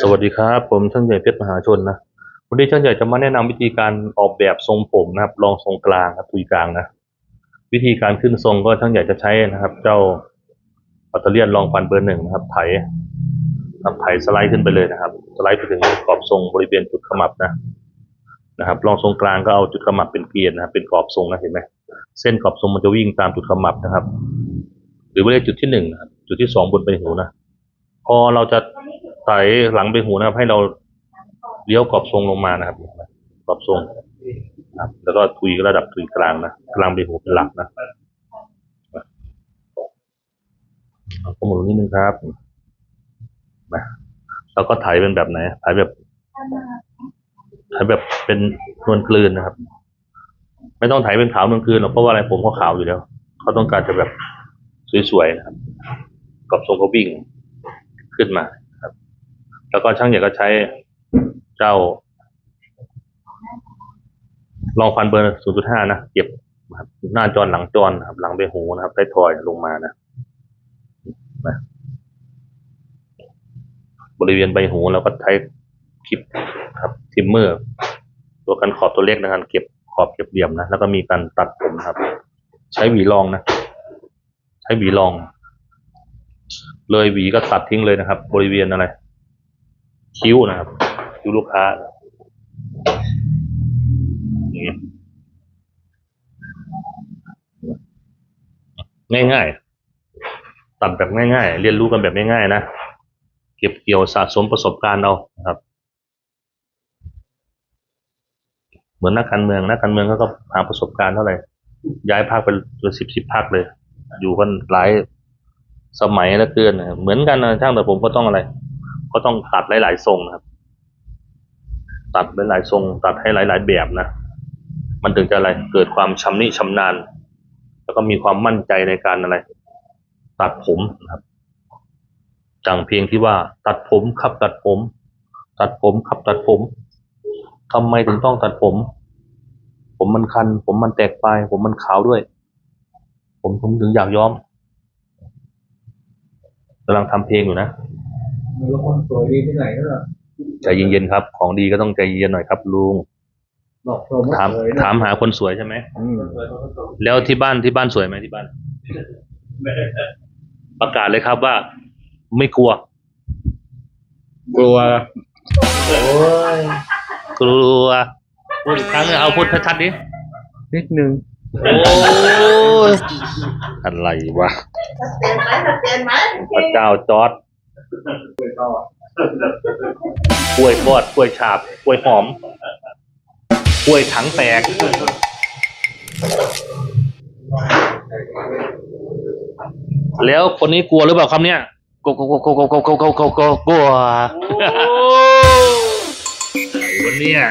สวัสดีครับ ผมช่างใหญ่เพชรมหาชนนะวันนี้ช่างใหญ่จะมาแนะนำวิธีการออกแบบทรงผมนะครับรองทรงกลางครับทุยกลางนะวิธีการขึ้นทรงก็ช่างใหญ่จะใช้นะครับ เจ้าปัตเตอร์เลียนรองฟันเบอร์หนึ่งนะครับ ไถนะครับไถสไลด์ขึ้นไปเลยนะครับ สไลด์ไปถึงกรอบทรงบริเวณจุดขมับนะนะครับรองทรงกลางก็เอาจุดขมับเป็นเกลียนนะครับ เป็นกรอบทรงนะเห็นไหมเส้นกรอบทรงมันจะวิ่งตามจุดขมับนะครับ หรือไม่ได้จุดที่หนึ่งจุดที่สองบนใบหูนะพอเราจะ ไถหลังไปหูนะครับ ให้เราเลี้ยวกรอบทรงลงมานะครับกรอบทรงนะครับแล้วก็ทุยระดับทุยกลางนะกลางไปหูเป็นหลักนะข้อมูลนิดนึงครับนะแล้วก็ไถเป็นแบบไหนไถแบบไถแบบเป็นนวลกลืนนะครับ ไม่ต้องไถเป็นขาวนวลกลืนหรอกเพราะว่าอะไรผมเขาขาวอยู่แล้ว เขาต้องการจะแบบสวยๆนะครับกรอบทรงก็วิ่งขึ้นมา แล้วก็ช่างใหญ่ก็ใช้เจ้า ลองฟันเบอร์ 0.5 นะเก็บนะครับหน้าจอนหลังจอนะครับ หลังใบหูนะครับใต้ทอยลงมานะนะบริเวณใบหูเราก็ใช้คลิปครับทิมเมอร์ตัวกันขอบตัวเล็กในการเก็บขอบเก็บเหลี่ยมนะแล้วก็มีการตัดผมครับ ใช้หวีรองนะ ใช้หวีรอง เลยหวีก็ตัดทิ้งเลยนะครับ บริเวณอะไร คิ้วนะครับ คิ้วลูกค้าอย่างนี้ง่ายๆตัดแบบง่ายๆ เรียนรู้กันแบบง่ายๆนะ เก็บเกี่ยวสะสมประสบการณ์เอานะครับ เหมือนนักการเมืองนักการเมืองเขาก็หาประสบการณ์เท่าไหร่ ย้ายภาคไปเป็นสิบสิบภาคเลย อยู่กันหลายสมัยแล้วเกินนะครับเหมือนกันนะช่างแต่ผมก็ต้องอะไร ก็ต้องตัดหลาย ๆ ทรงนะครับ ตัดหลายๆทรง ตัดให้หลาย ๆ แบบนะ มันถึงจะอะไร เกิดความชำนิชำนาญ แล้วก็มีความมั่นใจในการอะไร ตัดผมนะครับจังเพลงที่ว่า ตัดผมขับตัดผม ตัดผมขับตัดผมทำไมถึงต้องตัดผม ผมมันคัน ผมมันแตกปลาย ผมมันขาวด้วย ผมผมถึงอยากย้อมกำลังทำเพลงอยู่นะ แล้วคนสวยดีที่ไหนก็แบบใจเย็นๆครับ ของดีก็ต้องใจเย็นหน่อยครับลุงบอกชมว่าถามสวยนะถามหาคนสวยใช่ไหมอืมแล้วที่บ้านที่บ้านสวยไหมที่บ้านประกาศเลยครับว่า ไม่กลัว กลัวโอ้ยกลัวพูดอีกครั้งหนึ่งเอาพูดชัดๆดินิดนึงโอ้ยอะไรวะชัดเจนไหมชัดเจนไหม พระเจ้าจอร์ด กล้วยทอดกล้วยทอดกล้วยฉาบกล้วยหอมกล้วยถังแตกแล้วคนนี้กลัวหรือเปล่าครับเนี่ยกลัวกลัวกลัวกลัวกลัวกลัวกลัวกลัวกลัวกลันเนี่ย